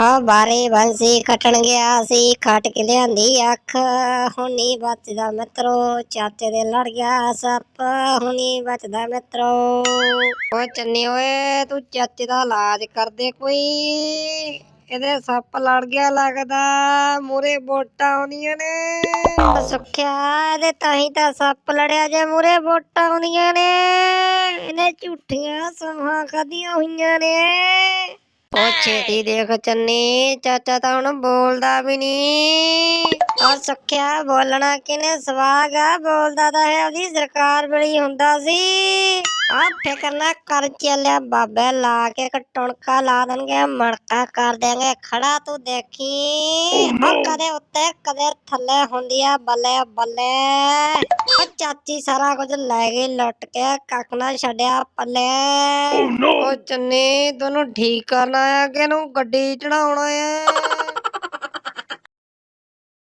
ਹਾਂ ਬਾਰੇ ਬੰਸੀ ਖਟਣ ਗਿਆ ਸੀ, ਖਟ ਕੇ ਲਿਆਂਦੀ ਅੱਖ। ਹੁਣੀ ਬਚਦਾ ਮਿੱਤਰੋ ਚਾਚੇ ਦੇ ਲੜ ਗਿਆ ਸੱਪ। ਹੁਣੀ ਬਚਦਾ ਮਿੱਤਰੋ। ਓ ਚੰਨੀ ਓਏ, ਤੂੰ ਚਾਚੇ ਦਾ ਇਲਾਜ ਕਰਦੇ ਕੋਈ। ਇਹਦੇ ਸੱਪ ਲੜ ਗਿਆ ਲੱਗਦਾ ਮੂਰੇ ਵੋਟਾਂ ਆਉਂਦੀਆਂ ਨੇ। ਸੁੱਖਿਆ, ਇਹਦੇ ਤਾਂ ਹੀ ਤਾਂ ਸੱਪ ਲੜਿਆ ਜੇ ਮੂਰੇ ਵੋਟਾਂ ਆਉਂਦੀਆਂ ਨੇ। ਇਹਨੇ ਝੂਠੀਆਂ ਸਮਾਂ ਖਾਧੀਆਂ ਹੋਈਆਂ ਨੇ। ਉਹ ਛੇਤੀ ਦੇਖ ਚੰਨੀ ਚਾਚਾ ਤਾਂ ਹੁਣ ਬੋਲਦਾ ਵੀ ਨਹੀਂ ਔਰ ਸੁੱਖਿਆ ਬੋਲਣਾ ਕਿਨੇ ਸਵਾਗ ਆ ਬੋਲਦਾ ਤਾਂ ਹੈ ਉਹਦੀ ਸਰਕਾਰ ਵੇਲੇ ਹੁੰਦਾ ਸੀ। ਆ ਫਿਕਰ ਨਾ ਕਰ ਚੱਲਿਆ ਬਾਬੇ ਲਾ ਕੇ ਇੱਕ ਟੁਣਕਾ ਲਾ ਦੇਣਗੇ ਮੜਕਾ ਕਰ ਦੇਣਗੇ ਖੜਾ ਤੂੰ ਦੇਖੀ। ਉਹ ਕਦੇ ਉੱਤੇ ਕਦੇ ਥੱਲੇ ਹੁੰਦੀ ਆ ਬੱਲੇ ਬੱਲੇ। ਉਹ ਚਾਚੀ ਸਾਰਾ ਕੁਝ ਲੈ ਗਈ ਲੁੱਟ ਕੇ ਕੱਖ ਨਾ ਛੱਡਿਆ ਪੱਲੇ। ਉਹ ਚੰਨੀ ਤੈਨੂੰ ਠੀਕ ਕਰਨਾ ਆ ਕਿ ਇਹਨੂੰ ਗੱਡੀ ਚੜਾਉਣਾ ਆ